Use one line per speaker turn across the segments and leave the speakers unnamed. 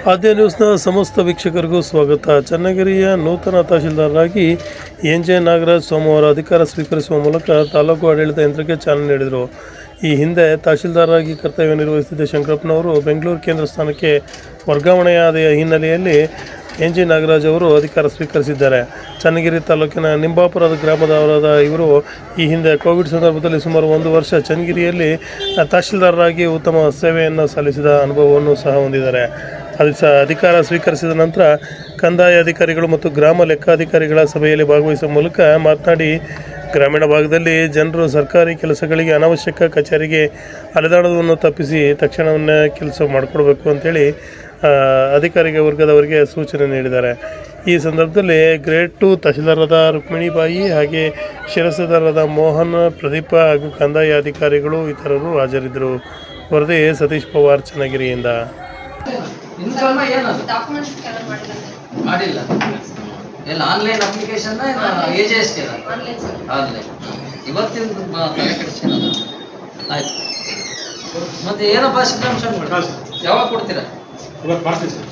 ಆದ್ಯ ನ್ಯೂಸ್ನ ಸಮಸ್ತ ವೀಕ್ಷಕರಿಗೂ ಸ್ವಾಗತ. ಚನ್ನಗಿರಿಯ ನೂತನ ತಹಶೀಲ್ದಾರರಾಗಿ ಎನ್ ಜೆ ನಾಗರಾಜ್ ಸೋಮವಾರ ಅಧಿಕಾರ ಸ್ವೀಕರಿಸುವ ಮೂಲಕ ತಾಲೂಕು ಆಡಳಿತ ಯಂತ್ರಕ್ಕೆ ಚಾಲನೆ ನೀಡಿದರು. ಈ ಹಿಂದೆ ತಹಶೀಲ್ದಾರರಾಗಿ ಕರ್ತವ್ಯ ನಿರ್ವಹಿಸಿದ್ದ ಶಂಕರಪ್ಪನವರು ಬೆಂಗಳೂರು ಕೇಂದ್ರ ಸ್ಥಾನಕ್ಕೆ ವರ್ಗಾವಣೆಯಾದ ಹಿನ್ನೆಲೆಯಲ್ಲಿ ಎನ್ ಜಿ ನಾಗರಾಜ್ ಅವರು ಅಧಿಕಾರ ಸ್ವೀಕರಿಸಿದ್ದಾರೆ. ಚನ್ನಗಿರಿ ತಾಲೂಕಿನ ನಿಂಬಾಪುರದ ಗ್ರಾಮದವರಾದ ಇವರು ಈ ಹಿಂದೆ ಕೋವಿಡ್ ಸಂದರ್ಭದಲ್ಲಿ ಸುಮಾರು ಒಂದು ವರ್ಷ ಚನ್ನಗಿರಿಯಲ್ಲಿ ತಹಶೀಲ್ದಾರರಾಗಿ ಉತ್ತಮ ಸೇವೆಯನ್ನು ಸಲ್ಲಿಸಿದ ಅನುಭವವನ್ನು ಸಹ ಹೊಂದಿದ್ದಾರೆ. ಅದು ಅಧಿಕಾರ ಸ್ವೀಕರಿಸಿದ ನಂತರ ಕಂದಾಯ ಅಧಿಕಾರಿಗಳು ಮತ್ತು ಗ್ರಾಮ ಲೆಕ್ಕಾಧಿಕಾರಿಗಳ ಸಭೆಯಲ್ಲಿ ಭಾಗವಹಿಸುವ ಮೂಲಕ ಮಾತನಾಡಿ ಗ್ರಾಮೀಣ ಭಾಗದಲ್ಲಿ ಜನರು ಸರ್ಕಾರಿ ಕೆಲಸಗಳಿಗೆ ಅನಾವಶ್ಯಕ ಕಚೇರಿಗೆ ಅಲೆದಾಡೋದನ್ನು ತಪ್ಪಿಸಿ ತಕ್ಷಣವನ್ನೇ ಕೆಲಸ ಮಾಡಿಕೊಡ್ಬೇಕು ಅಂತೇಳಿ ಆ, ಅಧಿಕಾರಿಗೆ ವರ್ಗದವರಿಗೆ ಸೂಚನೆ ನೀಡಿದ್ದಾರೆ. ಈ ಸಂದರ್ಭದಲ್ಲಿ ಗ್ರೇಟ್ ಟು ತಹಶೀಲ್ದಾರದ ರುಕ್ಮಿಣಿಬಾಯಿ ಹಾಗೆ ಶಿರಸದಾರರಾದ ಮೋಹನ್ ಪ್ರದೀಪ ಹಾಗೂ ಕಂದಾಯ ಅಧಿಕಾರಿಗಳು ಇತರರು ಹಾಜರಿದ್ದರು. ವರದಿ ಸತೀಶ್ ಪವಾರ್ ಚನ್ನಗಿರಿಯಿಂದ.
ಇನ್ಕಮ್ ಏನದು?
ಡಾಕ್ಯುಮೆಂಟ್ಸ್ ಮಾಡಿಲ್ಲ
ಮಾಡಿಲ್ಲ. ಎಲ್ಲ online application A J S
online sir
online ಇವತ್ತಿನ ಕಲೆಕ್ಷನ್. ಆಯ್ತು. ಮತ್ತೆ ಏನಪ್ಪ ಶಿಕ್ಷಣ ಯಾವಾಗ ಕೊಡ್ತೀರಾ?
ಇವತ್ತು ಮಾಡ್ತೀವಿ ಸರ್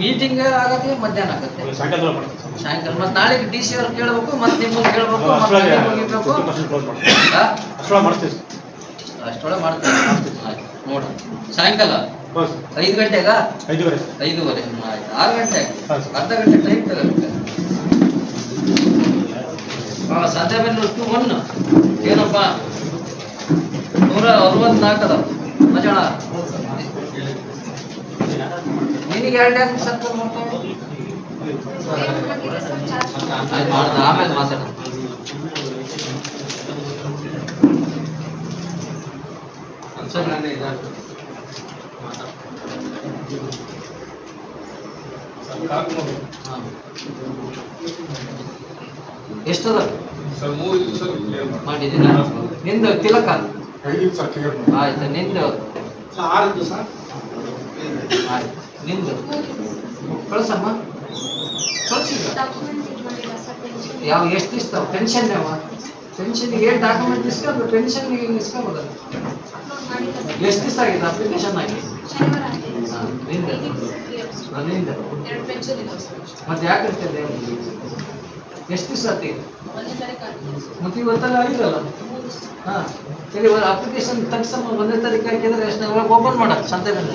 ಮೀಟಿಂಗ್ ಆಗತ್ತೆ ಮಧ್ಯಾಹ್ನ ಆಗತ್ತೆ?
ಸಾಯಂಕಾಲ ಮಾಡ್ತೀವಿ
ಮತ್ತೆ ನಾಳೆ ಡಿ ಸಿ ಅವ್ರು ಕೇಳಬೇಕು ಮತ್ತೆ ನಿಮ್ಮ ಕೇಳಬೇಕು
ಅಷ್ಟೊಳಗೆ ಮಾಡ್ತೀವಿ ಮಾಡ್ತೀವಿ
ಅಷ್ಟೊಳಗೆ ಮಾಡ್ತಾರೆ ಆಯ್ತು. ಸಾಯಂಕಾಲ?
ಸರ್
ಐದು ಗಂಟೆಗಾ?
ಐದುವರೆ.
ಐದೂವರೆ. ಆಯ್ತು. ಆರು ಗಂಟೆ ಆಯ್ತು.
ಹಾಂ ಸರ್.
ಅರ್ಧ ಗಂಟೆ ಟೈಮ್ ತಗೊಳುತ್ತೆ ಹಾಂ ಸಂಜೆ ಮೇಲೆ ಟು ಒನ್. ಏನಪ್ಪ? ನೂರ ಅರವತ್ನಾಲ್ಕು ಅದಾವ. ಮಜಾಳ? ನಿನಗೆ ಎರಡು ಯಾಕೆ ಸರ್ಕಲ್ ಮಾಡ್ತಾವೆ ಆಯ್ತು ಮಾಡ್ದೆ ಆಮೇಲೆ ಮಾತಾಡ ನಾನೇ ಹಾಂ ಎಷ್ಟದ
ಸರ್ ಮೂರು ಕ್ಲಿಯರ್
ನಿಂದು ತಿಲಕ?
ಐದು ದಿವಸ
ಆಯ್ತು, ನಿಂದು.
ಆರು ದಿವಸ
ನಿಂದು. ಕಳ್ಸಮ್ಮ. ಕಳ್ಸಿದ ಯಾವ, ಎಷ್ಟು ಇಸ್ತಾವ ಪೆನ್ಷನ್ ಯಾವ? ಪೆನ್ಷನ್ಗೆ ಏನು ಡಾಕ್ಯುಮೆಂಟ್ ಇಸ್ಕೊಂಡು ಇಸ್ಕೊಬೋದಲ್ಲ
ಅಪ್ಲೋಡ್ ಮಾಡಿಲ್ಲ ಸರ್
ಎಷ್ಟು ದಿವಸ ಆಗಿದೆ ಅಪ್ಲಿಕೇಶನ್ ಆಗಿ? ಮತ್ತೆ ಯಾಕೆ ಎಷ್ಟು ದಿವಸ ಮತ್ತೆ ಇವತ್ತೆಲ್ಲ ಆಗಿದಲ್ಲ ಹಾ. ಸರಿ ಅಪ್ಲಿಕೇಶನ್ ತಕ್ಷಣ ಒಂದನೇ ತಾರೀಕು ಹಾಕಿದ್ರೆ ಎಷ್ಟು ಓಪನ್ ಮಾಡ ಸಂತೆ ಮೇಲೆ